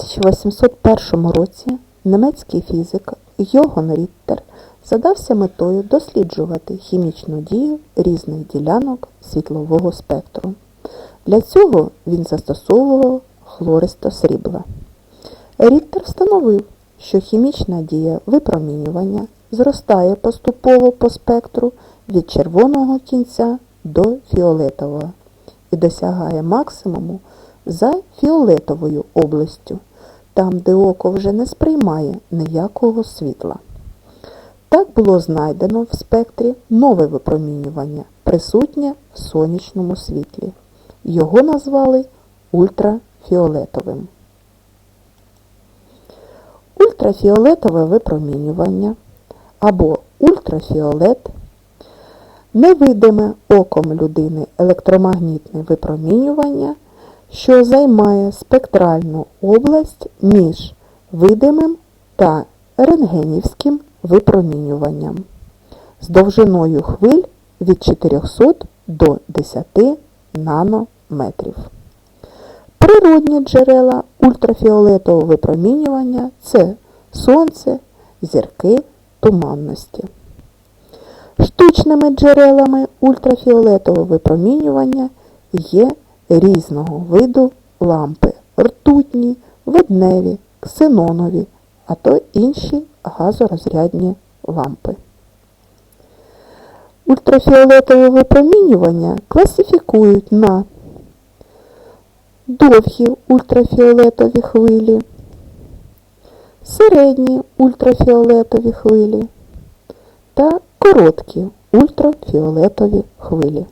1801 році німецький фізик Йоган Ріттер задався метою досліджувати хімічну дію різних ділянок світлового спектру. Для цього він застосовував хлористо срібла. Ріттер встановив, що хімічна дія випромінювання зростає поступово по спектру від червоного кінця до фіолетового і досягає максимуму за фіолетовою областю, там, де око вже не сприймає ніякого світла. Так було знайдено в спектрі нове випромінювання, присутнє в сонячному світлі. Його назвали ультрафіолетовим. Ультрафіолетове випромінювання або ультрафіолет невидиме оком людини електромагнітне випромінювання, що займає спектральну область між видимим та рентгенівським випромінюванням з довжиною хвиль від 400 до 10 нанометрів. Природні джерела ультрафіолетового випромінювання це сонце, зірки, туманності. Штучними джерелами ультрафіолетового випромінювання є різного виду лампи ртутні, водневі, ксенонові, а то інші газорозрядні лампи. Ультрафіолетове випромінювання класифікують на довгі ультрафіолетові хвилі, середні ультрафіолетові хвилі та короткі ультрафіолетові хвилі.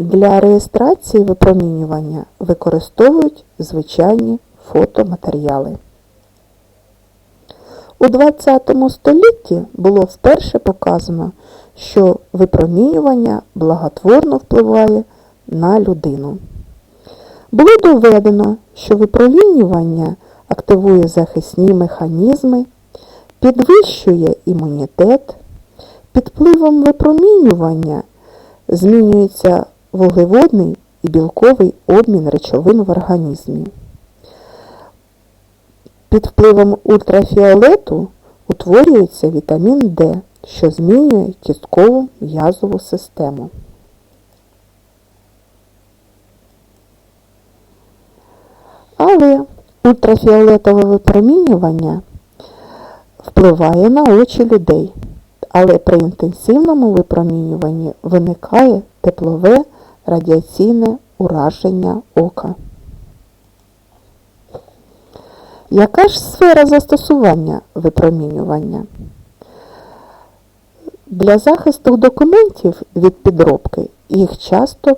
Для реєстрації випромінювання використовують звичайні фотоматеріали. У ХХ столітті було вперше показано, що випромінювання благотворно впливає на людину. Було доведено, що випромінювання активує захисні механізми, підвищує імунітет, під впливом випромінювання змінюється вуглеводний і білковий обмін речовин в організмі. Під впливом ультрафіолету утворюється вітамін Д, що змінює кісткову м'язову систему. Але ультрафіолетове випромінювання впливає на очі людей. Але при інтенсивному випромінюванні виникає теплове радіаційне ураження ока. Яка ж сфера застосування випромінювання? Для захисту документів від підробки їх часто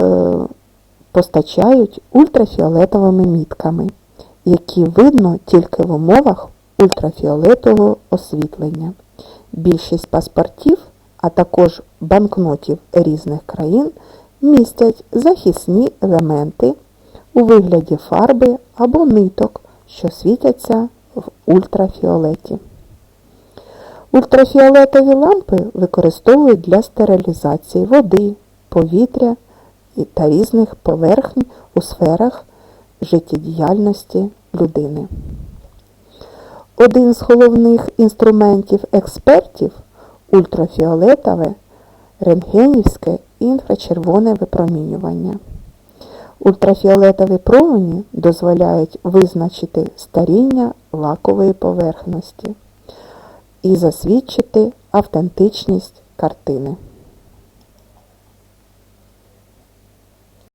е, постачають ультрафіолетовими мітками, які видно тільки в умовах ультрафіолетового освітлення. Більшість паспортів, а також банкнотів різних країн містять захисні елементи у вигляді фарби або ниток, що світяться в ультрафіолеті. Ультрафіолетові лампи використовують для стерилізації води, повітря та різних поверхень у сферах життєдіяльності людини. Один з головних інструментів експертів ультрафіолетове, рентгенівське і інфрачервоне випромінювання. Ультрафіолетові промені дозволяють визначити старіння лакової поверхності і засвідчити автентичність картини.